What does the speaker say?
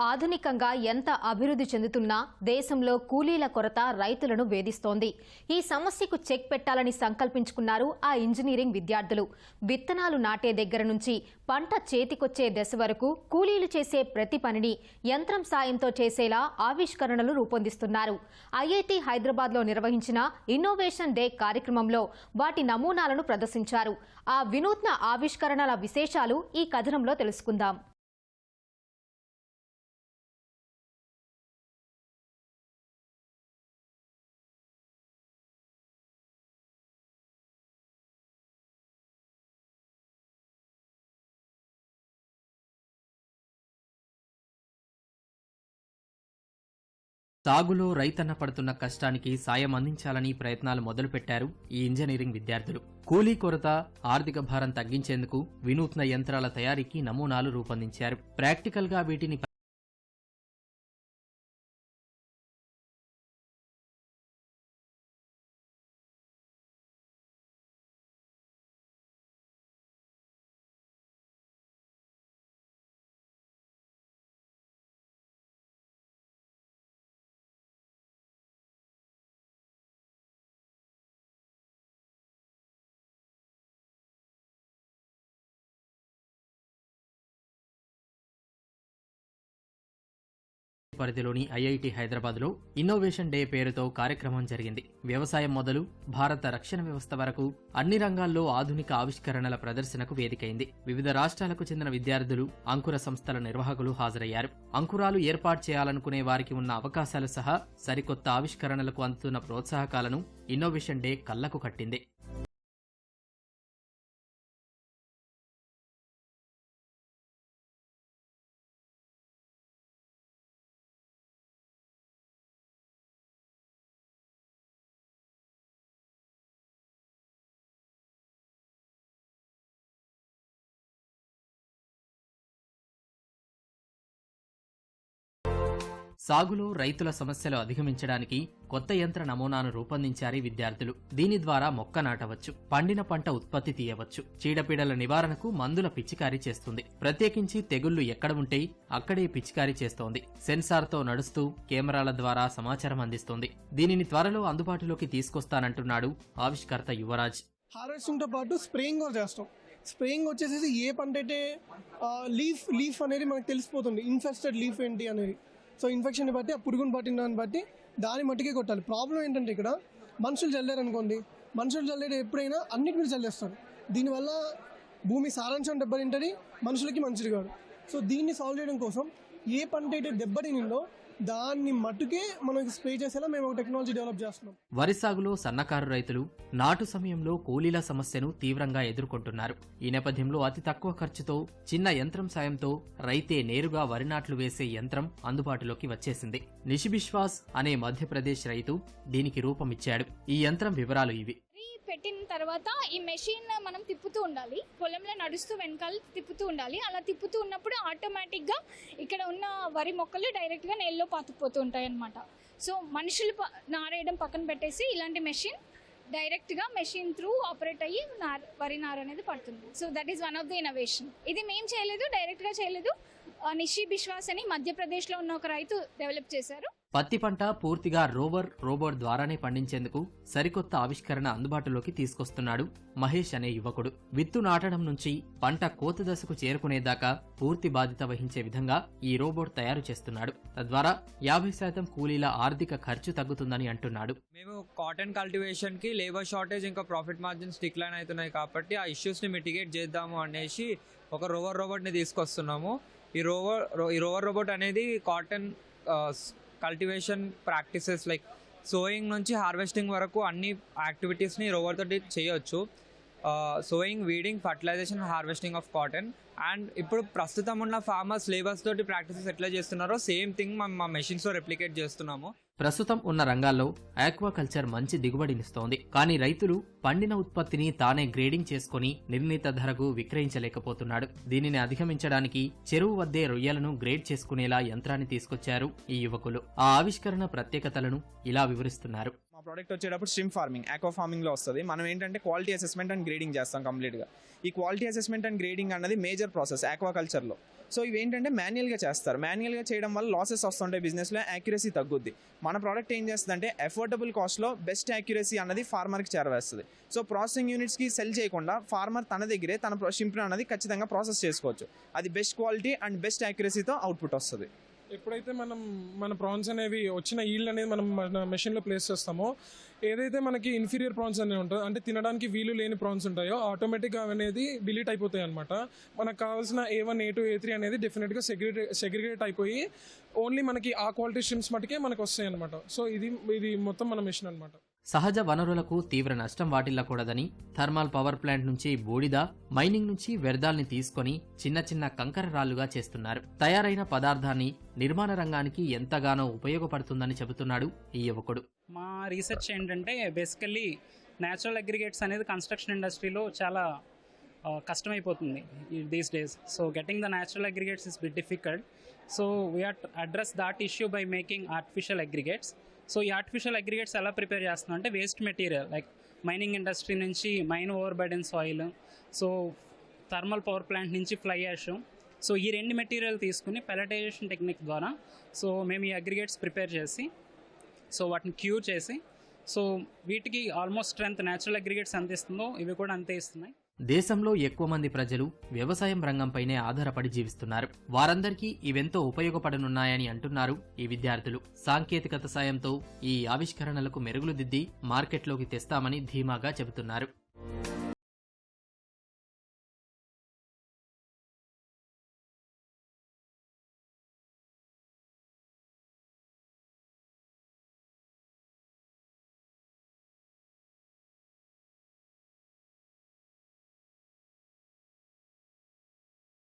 ఆధునికంగా ఎంత అభివృద్ధి చెందుతున్నా దేశంలో కూలీల కొరత రైతులను వేధిస్తోంది. ఈ సమస్యకు చెక్ పెట్టాలని సంకల్పించుకున్నారు ఆ ఇంజనీరింగ్ విద్యార్థులు. విత్తనాలు నాటే దగ్గర నుంచి పంట చేతికొచ్చే దశ వరకు కూలీలు చేసే ప్రతి పనిని యంత్రం సాయంతో చేసేలా ఆవిష్కరణలు రూపొందిస్తున్నారు. ఐఐటి హైదరాబాద్లో నిర్వహించిన ఇన్నోవేషన్ డే కార్యక్రమంలో వాటి నమూనాలను ప్రదర్శించారు. ఆ వినూత్న ఆవిష్కరణల విశేషాలు ఈ కథనంలో తెలుసుకుందాం. సాగులో రైతన్న పడుతున్న కష్టానికి సాయం అందించాలని ప్రయత్నాలు మొదలుపెట్టారు ఈ ఇంజనీరింగ్ విద్యార్థులు. కూలీ కొరత ఆర్థిక భారం తగ్గించేందుకు వినూత్న యంత్రాల తయారీకి నమూనాలు రూపొందించారు. ప్రాక్టికల్గా వీటిని పరిధిలోని ఐఐటి హైదరాబాద్లో ఇన్నోవేషన్ డే పేరుతో కార్యక్రమం జరిగింది. వ్యవసాయం మొదలు భారత రక్షణ వ్యవస్థ వరకు అన్ని రంగాల్లో ఆధునిక ఆవిష్కరణల ప్రదర్శనకు వేదికైంది. వివిధ రాష్ట్రాలకు చెందిన విద్యార్థులు అంకుర సంస్థల నిర్వాహకులు హాజరయ్యారు. అంకురాలు ఏర్పాటు చేయాలనుకునే వారికి ఉన్న అవకాశాలు సహా సరికొత్త ఆవిష్కరణలకు అందుతున్న ప్రోత్సాహకాలను ఇన్నోవేషన్ డే కళ్ళకు కట్టింది. సాగులో రైతుల సమస్యలు అధిగమించడానికి కొత్త యంత్ర నమూనాను రూపొందించారు విద్యార్థులు. దీని ద్వారా మొక్క నాటవచ్చు పండిన పంట ఉత్పత్తి తీయవచ్చు చీడపీడల నివారణకు మందుల పిచికారీ చేస్తుంది. ప్రత్యేకించి తెగుళ్ళు ఎక్కడ ఉంటే అక్కడే పిచికారీ చేస్తోంది. సెన్సార్తో నడుస్తూ కెమెరాల ద్వారా సమాచారం అందిస్తోంది. దీనిని త్వరలో అందుబాటులోకి తీసుకొస్తానంటున్నాడు ఆవిష్కర్త యువరాజ్. హార్వెస్టింగ్తో పాటు స్ప్రేయింగ్ కూడా చేస్తాం. స్ప్రేయింగ్ వచ్చేసేసి ఏ పంట అయితే లీఫ్ లీఫ్ అనేది మనకు తెలిసిపోతుంది. ఇన్ఫెస్టెడ్ లీఫ్ ఏంటి అనేది. సో ఇన్ఫెక్షన్ బట్టి ఆ పురుగుని పట్టిన దాన్ని బట్టి దాని మట్టుకే కొట్టాలి. ప్రాబ్లం ఏంటంటే ఇక్కడ మనుషులు చల్లారు అనుకోండి. మనుషులు చల్లేది ఎప్పుడైనా అన్నిటి మీద చల్లేస్తారు దీనివల్ల భూమి సారాంశం దెబ్బతింటుంది మనుషులకి మంచిది కాదు. సో దీన్ని సాల్వ్ చేయడం కోసం ఏ పంట అయితే దెబ్బతినిందో దాన్ని మట్టుకే మనకి స్ప్రే చేసేలా మేము ఒక టెక్నాలజీ డెవలప్ చేస్తున్నాం. వరి సాగులో సన్నకారు రైతులు నాటు సమయంలో కూలీల సమస్యను తీవ్రంగా ఎదుర్కొంటున్నారు. ఈ నేపథ్యంలో అతి తక్కువ ఖర్చుతో చిన్న యంత్రం సాయంతో రైతే నేరుగా వరి నాట్లు వేసే యంత్రం అందుబాటులోకి వచ్చేసింది. నిషిబిశ్వాస్ అనే మధ్యప్రదేశ్ రైతు దీనికి రూపమిచ్చాడు ఈ యంత్రం వివరాలు ఇవి. పెట్టిన తర్వాత ఈ మెషిన్ మనం తిప్పుతూ ఉండాలి. పొలంలో నడుస్తూ వెనకాల తిప్పుతూ ఉండాలి. అలా తిప్పుతూ ఉన్నప్పుడు ఆటోమేటిక్గా ఇక్కడ ఉన్న వరి మొక్కలు డైరెక్ట్గా నేలలో పాతుకుపోతూ ఉంటాయి అన్నమాట సో మనుషులు ప- నారేయడం పక్కన పెట్టేసి ఇలాంటి మెషిన్ డైరెక్ట్గా మెషిన్ త్రూ ఆపరేట్ అయ్యి నార్ వరి నార అనేది పడుతుంది. So that is one of the innovation ఇది మేము చేయలేదు డైరెక్ట్గా చేయలేదు. నిషి బిశ్వాస్ అని మధ్యప్రదేశ్లో ఉన్న ఒక రైతు డెవలప్ చేశారు. పత్తి పంట పూర్తిగా రోవర్ రోబోట్ ద్వారానే పండించేందుకు సరికొత్త ఆవిష్కరణ అందుబాటులోకి తీసుకొస్తున్నాడు మహేష్ అనే యువకుడు. విత్తు నాటడం నుంచి పంట కోత దశకు చేరుకునేదాకా పూర్తి బాధ్యత వహించే విధంగా ఈ రోబోట్ తయారు చేస్తున్నాడు. తద్వారా యాభై శాతం కూలీల ఆర్థిక ఖర్చు తగ్గుతుందని అంటున్నాడు. మేము కాటన్ కల్టివేషన్కి లేబర్ షార్టేజ్ ఇంకా ప్రాఫిట్ మార్జిన్స్ డిక్లైన్ అవుతున్నాయి కాబట్టి ఆ ఇష్యూస్ని మిటిగేట్ చేద్దాము అనేసి ఒక రోవర్ రోబోట్ని తీసుకొస్తున్నాము. ఈ రోవర్ ఈ రోవర్ రోబోట్ అనేది cotton cultivation practices like sowing నుంచి హార్వెస్టింగ్ వరకు అన్ని యాక్టివిటీస్ని రోవర్ తోటి చేయొచ్చు. Sowing weeding fertilisation harvesting of cotton and ఇప్పుడు ప్రస్తుతం ఉన్న ఫార్మర్స్ లేబర్స్ తోటి ప్రాక్టీసెస్ ఎట్లా చేస్తున్నారో సేమ్ థింగ్ మా మెషిన్స్లో రెప్లికేట్ చేస్తున్నాము. ప్రస్తుతం ఉన్న రంగాల్లో ఆక్వాకల్చర్ మంచి దిగుబడినిస్తోంది. కానీ రైతులు పండిన ఉత్పత్తిని తానే గ్రేడింగ్ చేసుకుని నిర్ణీత ధరకు విక్రయించలేకపోతున్నాడు. దీనిని అధిగమించడానికి చెరువు వద్దే రొయ్యలను గ్రేడ్ చేసుకునేలా యంత్రాన్ని తీసుకొచ్చారు ఈ యువకులు. ఆ ఆవిష్కరణ ప్రత్యేకతలను ఇలా వివరిస్తున్నారు. ప్రోడక్ట్ వచ్చేటప్పుడు స్ట్రిమ్ ఫార్మింగ్ ఆక్వా ఫార్మింగ్లో వస్తుంది. మనం ఏంటంటే క్వాలిటీ అసెస్మెంట్ అండ్ గ్రేడింగ్ చేస్తాం కంప్లీట్గా ఈ క్వాలిటీ అసెస్మెంట్ అండ్ గ్రేడింగ్ అన్నది మేజర్ ప్రాసెస్ ఆక్వాకల్చర్లో సో ఇవి ఏంటంటే మాన్యువల్గా చేస్తారు. మాన్యువల్గా చేయడం వల్ల లాసెస్ వస్తుంటాయి బిజినెస్లో యాక్యురసీ తగ్గుద్ది. మన ప్రోడక్ట్ ఏం చేస్తుందంటే అఫోర్డబుల్ కాస్ట్లో బెస్ట్ యాక్యురసీ అన్నది ఫార్మర్కి చేరవేస్తుంది. సో ప్రాసెసింగ్ యూనిట్స్కి సెల్ చేయకుండా ఫార్మర్ తన దగ్గరే తన షింప్ అనేది ఖచ్చితంగా ప్రాసెస్ చేసుకోవచ్చు. అది బెస్ట్ క్వాలిటీ అండ్ బెస్ట్ యాక్యురసీతో అవుట్పుట్ వస్తుంది. ఎప్పుడైతే మనం మన ప్రాన్స్ అనేవి వచ్చిన ఈల్డ్ అనేది మనం మన మెషిన్లో ప్లేస్ చేస్తామో ఏదైతే మనకి ఇన్ఫీరియర్ ప్రాన్స్ అనేవి ఉంటుందో అంటే తినడానికి వీలు లేని ప్రాన్స్ ఉంటాయో ఆటోమేటిక్గా అనేది డిలీట్ అయిపోతాయి అనమాట మనకు కావాల్సిన A one A two A three అనేది డెఫినెట్గా సెగ్రిగేట్ సెగ్రిగేట్ అయిపోయి ఓన్లీ మనకి ఆ క్వాలిటీ స్ట్రిమ్స్ మటుకే మనకు వస్తాయి అనమాట సో ఇది ఇది మొత్తం మన మెషిన్ అనమాట సహజ వనరులకు తీవ్ర నష్టం వాటిల్లకూడదని థర్మల్ పవర్ ప్లాంట్ నుంచి బూడిద మైనింగ్ నుంచి వ్యర్థాల్ని తీసుకొని చిన్న చిన్న కంకర రాళ్ళుగా చేస్తున్నారు. తయారైన పదార్థాన్ని నిర్మాణ రంగానికి ఎంతగానో ఉపయోగపడుతుందని చెబుతున్నాడు ఈ యువకుడు. మా రీసెర్చ్ ఏంటంటే బేసికల్లీ న్యాచురల్ అగ్రిగేట్స్ అనేది కన్స్ట్రక్షన్ ఇండస్ట్రీలో చాలా కష్టమైపోతుంది these days so getting the natural aggregates is bit difficult so we are address that issue by making artificial aggregates so ఈ ఆర్టిఫిషియల్ అగ్రిగేట్స్ ఎలా ప్రిపేర్ చేస్తున్నాం అంటే waste material like mining industry నుంచి mine over burden soil so thermal power plant నుంచి fly ash so ఈ రెండు material తీసుకుని పెలటైజేషన్ technique ద్వారా సో మేము ఈ అగ్రిగేట్స్ ప్రిపేర్ చేసి సో వాటిని క్యూర్ చేసి సో వీటికి ఆల్మోస్ట్ స్ట్రెంత్ న్యాచురల్ అగ్రిగేట్స్ ఎంత ఇస్తుందో ఇవి కూడా అంతే ఇస్తున్నాయి. దేశంలో ఎక్కువ మంది ప్రజలు వ్యవసాయం రంగంపైనే ఆధారపడి జీవిస్తున్నారు. వారందరికీ ఇవెంతో ఉపయోగపడనున్నాయని అంటున్నారు ఈ విద్యార్థులు. సాంకేతికత సాయంతో ఈ ఆవిష్కరణలకు మెరుగులు దిద్ది మార్కెట్లోకి తెస్తామని ధీమాగా చెబుతున్నారు.